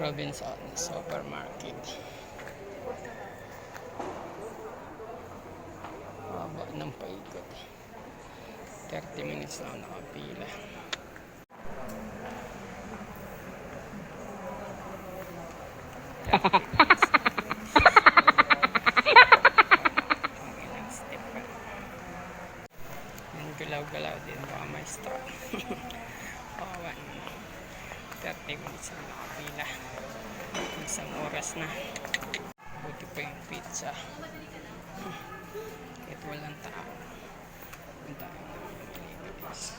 Robinson Supermarket. Haba ng paikot. 30 minutes na ako nakapila. Ang galaw-galaw din baka may stop. Kawawa naman. 30 minutes na nakapila. Isang oras na. Buti pa yung pizza. Kahit walang tao. Ang tao na deliveries.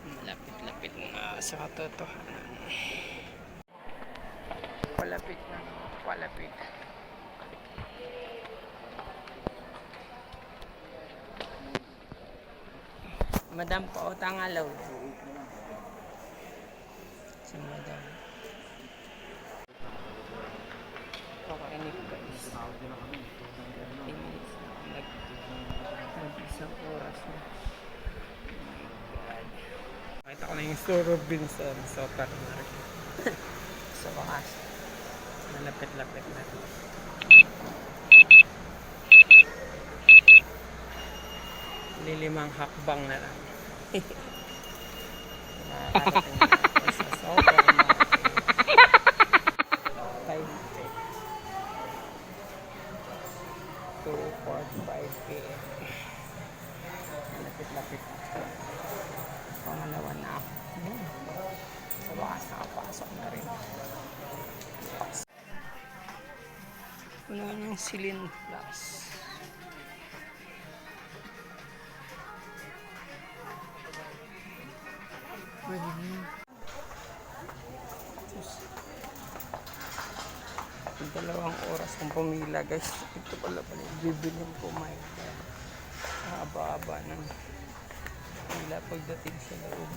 Malapit-lapit na sa katotohanan. Palapit na. Palapit. Madam, pautang alaw. Si Madam. Kakainip guys. 30 minutes na ako nag nag-isang oras na. Oh. Nakita ko na yung store Robinson Supermarket. sa wakas. Malapit-lapit na. Lilimang hakbang na lang. Nakakarating na ako sa supermarket. Time check. 2.45 p.m. Lapit-lapit. Pangalawa na ako. Ayan. Sa wakas nakapasok na rin. Wala nang silin plus. Pwede na. Yung dalawang oras ng pumila guys. Ito pala pala yung bibilin ko my God. Haba-haba ng pila pagdating sa loob.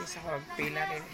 Isa ko pila rin.